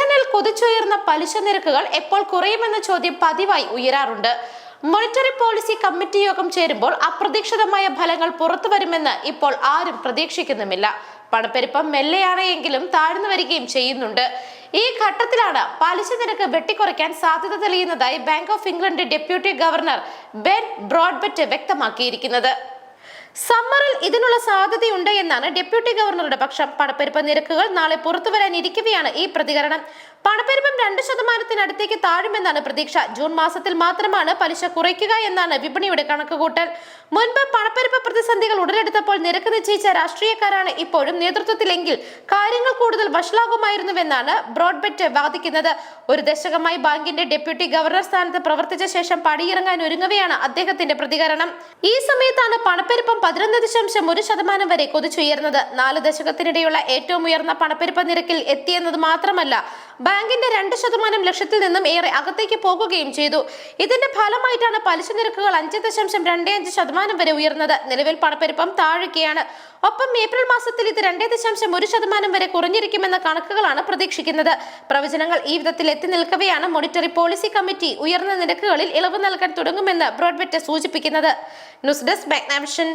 ബ്രിട്ടനിൽ കുതിച്ചുയർന്ന പലിശ നിരക്കുകൾ എപ്പോൾ കുറയുമെന്ന ചോദ്യം പതിവായി ഉയരാറുണ്ട്. മോണിറ്ററി പോളിസി കമ്മിറ്റി യോഗം ചേരുമ്പോൾ അപ്രതീക്ഷിതമായ ഫലങ്ങൾ പുറത്തുവരുമെന്ന് ഇപ്പോൾ ആരും പ്രതീക്ഷിക്കുന്നുമില്ല. പണപ്പെരുപ്പം മെല്ലെയാണ് എങ്കിലും താഴ്ന്നു വരികയും ചെയ്യുന്നുണ്ട്. ഈ ഘട്ടത്തിലാണ് പലിശ നിരക്ക് വെട്ടിക്കുറയ്ക്കാൻ സാധ്യത തെളിയുന്നതായി Bank of England deputy governor Ben Broadbent വ്യക്തമാക്കിയിരിക്കുന്നത്. സമ്മറിൽ ഇതിനുള്ള സാധ്യതയുണ്ട് എന്നാണ് ഡെപ്യൂട്ടി ഗവർണറുടെ പക്ഷം. പണപ്പെരുപ്പ നിരക്കുകൾ നാളെ പുറത്തുവരാനിരിക്കുകയാണ് ഈ പ്രതികരണം. പണപ്പെരുപ്പം രണ്ട് ശതമാനത്തിനടുത്തേക്ക് താഴുമെന്നാണ് പ്രതീക്ഷ. ജൂൺ മാസത്തിൽ മാത്രമാണ് പലിശ കുറയ്ക്കുക എന്നാണ് വിപണിയുടെ കണക്കുകൂട്ടൽ. മുൻപ് പണപ്പെരുപ്പ് പ്രതിസന്ധികൾ ഉടലെടുത്തപ്പോൾ നിരക്ക് നിശ്ചയിച്ച രാഷ്ട്രീയക്കാരാണ് ഇപ്പോഴും നേതൃത്വത്തിലെങ്കിൽ കാര്യങ്ങൾ കൂടുതൽ വഷളാകുമായിരുന്നുവെന്നാണ് ബ്രോഡ്ബെറ്റ് വാദിക്കുന്നത്. ഒരു ദശകമായി ബാങ്കിന്റെ ഡെപ്യൂട്ടി ഗവർണർ സ്ഥാനത്ത് പ്രവർത്തിച്ച ശേഷം പടിയിറങ്ങാൻ ഒരുങ്ങവെയാണ് അദ്ദേഹത്തിന്റെ പ്രതികരണം. ഈ സമയത്താണ് പണപ്പെരുപ്പം പതിനൊന്ന് ദശാംശം ഒരു ശതമാനം വരെ കൊതിച്ചുയർന്നത്. നാല് ദശകത്തിനിടെയുള്ള ഏറ്റവും ഉയർന്ന പണപ്പെരുപ്പ നിരക്കിൽ എത്തിയെന്നത് മാത്രമല്ല ബാങ്കിന്റെ രണ്ട് ശതമാനം ലക്ഷ്യത്തിൽ നിന്നും ഏറെ അകത്തേക്ക് പോകുകയും ചെയ്തു. ഇതിന്റെ ഫലമായിട്ടാണ് പലിശ നിരക്കുകൾ അഞ്ച് ദശാംശം രണ്ട് അഞ്ച് ശതമാനം വരെ ഉയർന്നത്. നിലവിൽ പണപ്പെരുപ്പം താഴുകയാണ് ഒപ്പം ഏപ്രിൽ മാസത്തിൽ ഇത് രണ്ടേ ദശാംശം ഒരു ശതമാനം വരെ കുറഞ്ഞിരിക്കുമെന്ന കണക്കുകളാണ് പ്രതീക്ഷിക്കുന്നത്. പ്രവചനങ്ങൾ ഈ വിധത്തിൽ എത്തി നിൽക്കവെയാണ് മോണിറ്ററി പോളിസി കമ്മിറ്റി ഉയർന്ന നിരക്കുകളിൽ ഇളവ് നൽകാൻ തുടങ്ങുമെന്ന് ബ്രോഡ്ബെറ്റ് സൂചിപ്പിക്കുന്നത്. News desk Magnavision.